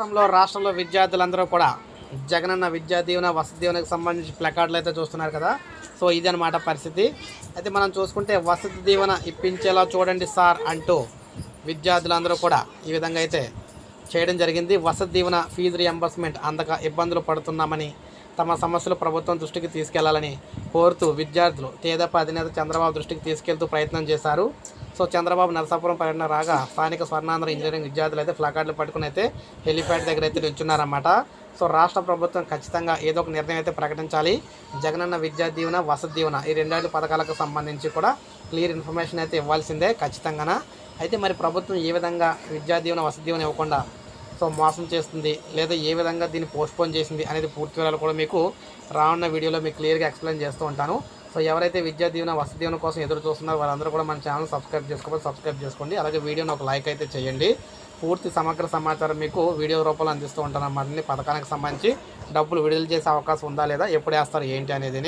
రాష్ట్రంలో రాష్ట్రంలో విద్యార్థులందరూ కూడా జగనన్న విద్యా దీవెన వసతి దీవెనకు సంబంధించి ప్లకార్డులు అయితే చూస్తున్నారు కదా. సో ఇది అనమాట పరిస్థితి. అయితే మనం చూసుకుంటే వసతి దీవెన ఇప్పించేలా చూడండి సార్ అంటూ విద్యార్థులందరూ కూడా ఈ విధంగా అయితే చేయడం జరిగింది. వసతి దీవెన ఫీజు రియంబర్స్మెంట్ అందక ఇబ్బందులు పడుతున్నామని తమ సమస్యలు ప్రభుత్వం దృష్టికి తీసుకెళ్ళాలని కోరుతూ విద్యార్థులు తేదప అధినేత చంద్రబాబు దృష్టికి తీసుకెళ్తూ ప్రయత్నం చేశారు. సో చంద్రబాబు నరసాపురం పర్యటన రాగా స్థానిక స్వర్ణాంధ్ర ఇంజనీరింగ్ విద్యార్థులు అయితే ప్లాకార్డులు పట్టుకుని అయితే హెలిప్యాడ్ దగ్గర అయితే నిల్చున్నారన్నమాట. సో రాష్ట్ర ప్రభుత్వం ఖచ్చితంగా ఏదో ఒక నిర్ణయం అయితే ప్రకటించాలి. జగనన్న విద్యా దీవెన వసతి దీవెన ఈ రెండేళ్ళు పథకాలకు సంబంధించి కూడా క్లియర్ ఇన్ఫర్మేషన్ అయితే ఇవ్వాల్సిందే ఖచ్చితంగానా? అయితే మరి ప్రభుత్వం ఏ విధంగా విద్యా దీవెన వసతి దీవెన ఇవ్వకుండా సో మోసం చేస్తుంది? లేదా ఏ విధంగా దీన్ని పోస్ట్పోన్ చేసింది? అనేది పూర్తి వివరాలు కూడా మీకు రానున్న వీడియోలో మీకు క్లియర్గా ఎక్స్ప్లెయిన్ చేస్తూ ఉంటాను. సో ఎవరైతే విద్యా దీవెన వసతి దీవెన కోసం ఎదురు చూస్తున్నారో వాళ్ళందరూ కూడా మన ఛానల్ సబ్స్క్రైబ్ చేసుకోవాలి. సబ్స్క్రైబ్ చేసుకోండి. అలాగే వీడియోని ఒక లైక్ అయితే చేయండి. పూర్తి సమగ్ర సమాచారం మీకు వీడియో రూపంలో అందిస్తూ ఉంటాను. అన్నమాట పథకానికి సంబంధించి డబ్బులు విడుదల చేసే అవకాశం ఉందా లేదా ఎప్పుడు వేస్తారు ఏంటి అనేది